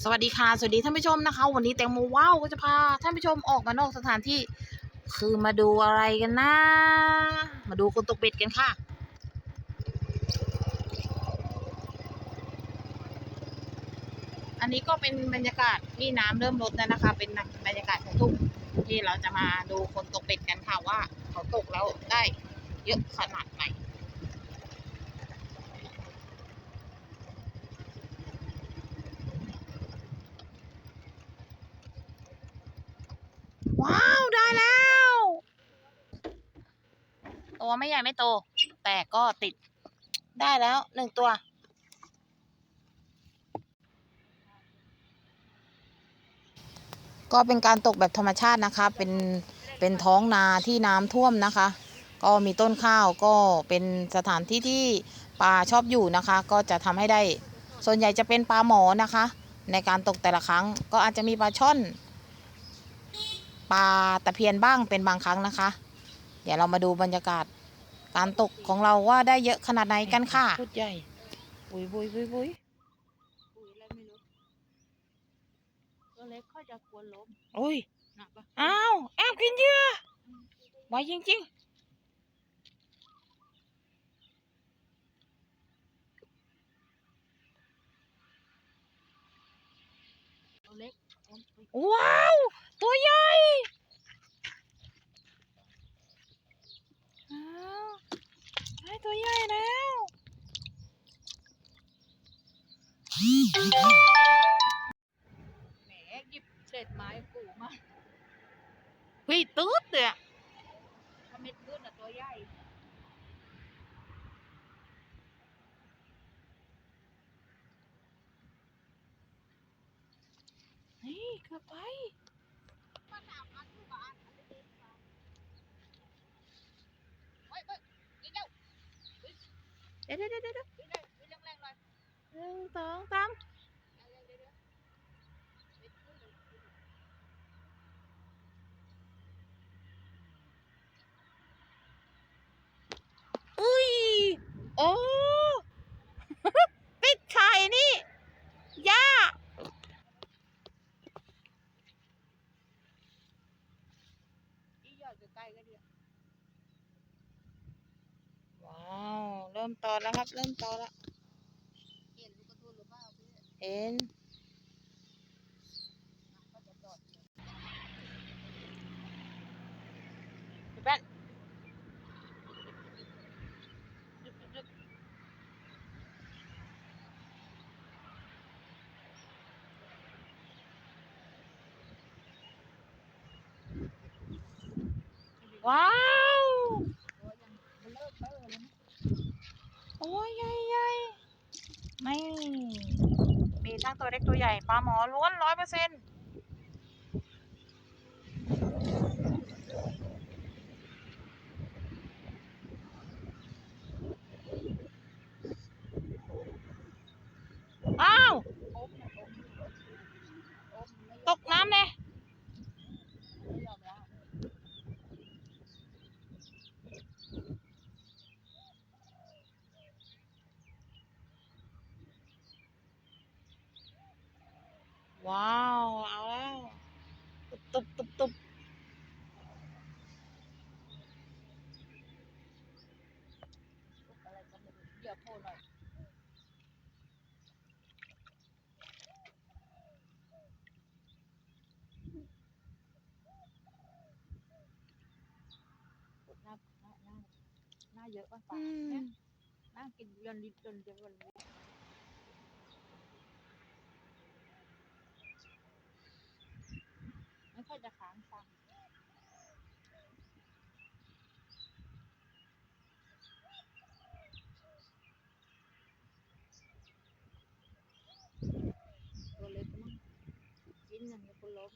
สวัสดีค่ะ สวัสดีท่านผู้ชมนะคะ วันนี้แตงโมว้าวก็จะพาท่านผู้ชมออกมานอกสถานที่ คือมาดูอะไรกันนะ มาดูคนตกเบ็ดกันค่ะ อันนี้ก็เป็นบรรยากาศที่น้ำเริ่มลดแล้วนะคะ เป็นบรรยากาศของทุ่งที่เราจะมาดูคนตกเบ็ดกันค่ะว่า เขาตกแล้วได้เยอะขนาดไหน ว้าว ได้แล้ว ตัว ไม่ใหญ่ไม่โต แต่ก็ติดได้แล้วหนึ่งตัว ก็เป็นการตกแบบธรรมชาตินะคะ เป็นเป็นท้องนาที่น้ำท่วมนะคะ ก็มีต้นข้าวก็เป็นสถานที่ที่ปลาชอบอยู่นะคะ ก็จะทำให้ได้ ส่วนใหญ่จะเป็นปลาหมอนะคะ ในการตกแต่ละครั้ง ก็อาจจะมีปลาช่อนปลาตะเพียนบ้างเป็นบางครั้งนะคะ เดี๋ยวเรามาดูบรรยากาศ การตกของเราว่าได้เยอะขนาดไหนกันค่ะชุดใหญ่บุยบุยบุยบุยปุ๋ยอะไรไม่รู้ตัวเล็กเขาจะกลัวล้มโอ้ยหนักปะอ้าวแอบกินเหยื่อไวจริงตัวเล็กล้มไปๆว้าว ตัวใหญ่อ้าวได้ตัวใหญ่แล้ว แหมหยิบเศษไม้กูมาเฮ้ยตืดเลยอะถ้าเม็ดขึ้นอะตัวใหญ่นี่เกือบไปเดี๋ยวเดี๋ยวเดี๋ยว สองสามเร็วๆเร็วๆเม็ดขึ้นเลยอุ้ย โอ้ติดไข่นี่ย่าอีหยอดใกล้ๆก็ดีอะว้าว เริ่มตอนแล้วครับ เริ่มตอนแล้ว เห็นลูกกระตุ้นหรือเปล่าพี่เห็นก็จ มีทั้งตัวเล็กตัวใหญ่ปลาหมอล้วนร้อยเปอร์เซ็นต์อ้าว อมเนี่ยอมอมไม่ ตกน้ำเนี่ย ไม่ยอมแล้ว ว้าว เอาแล้วตุบตุบตุบ อะไรก็ไม่รู้เดี๋ยวโผล่หน่อยหน้าหน้าหน้าหน้า เยอะป่ะปลาอืเนี่มยน่ากินยอนลิตจนจะวันนี้ไม่ค่อยจะค้างฟังตัวเล็กมั้งกินอย่างเดียวคนล้ม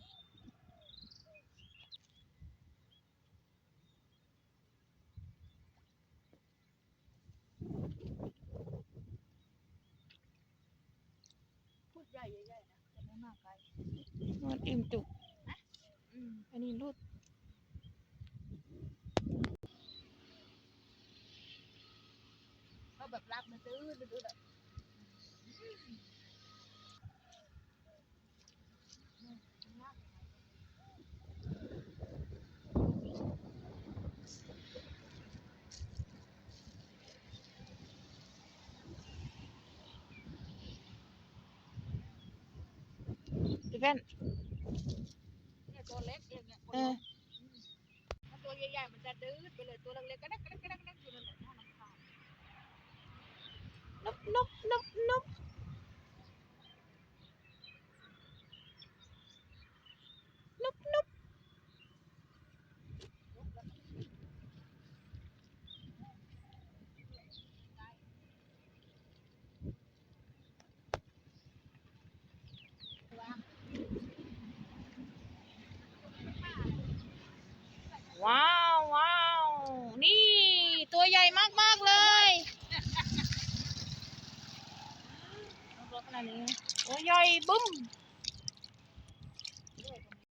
ใหญ่ใหญ่ๆนะแต่ไม่มากไกลมันอิ่มจุก อืมอันนี้รูดเขาแบบรักมันตื้อตื้อแบบ พี่เป้นเนี่ยตัวเล็กเองเนี่ยคนเอเล็อกถ้าตัวใหญ่ๆมันจะดื้อไปเลยตัวเล็กๆก็ได้ก็ได้ก็ได้ก็ได้อยู่นั่นแหละน่ารำคาญนบนบนบนบนบนบว้าวว้าวนี่ ตัวใหญ่มาก ๆ เลย ตั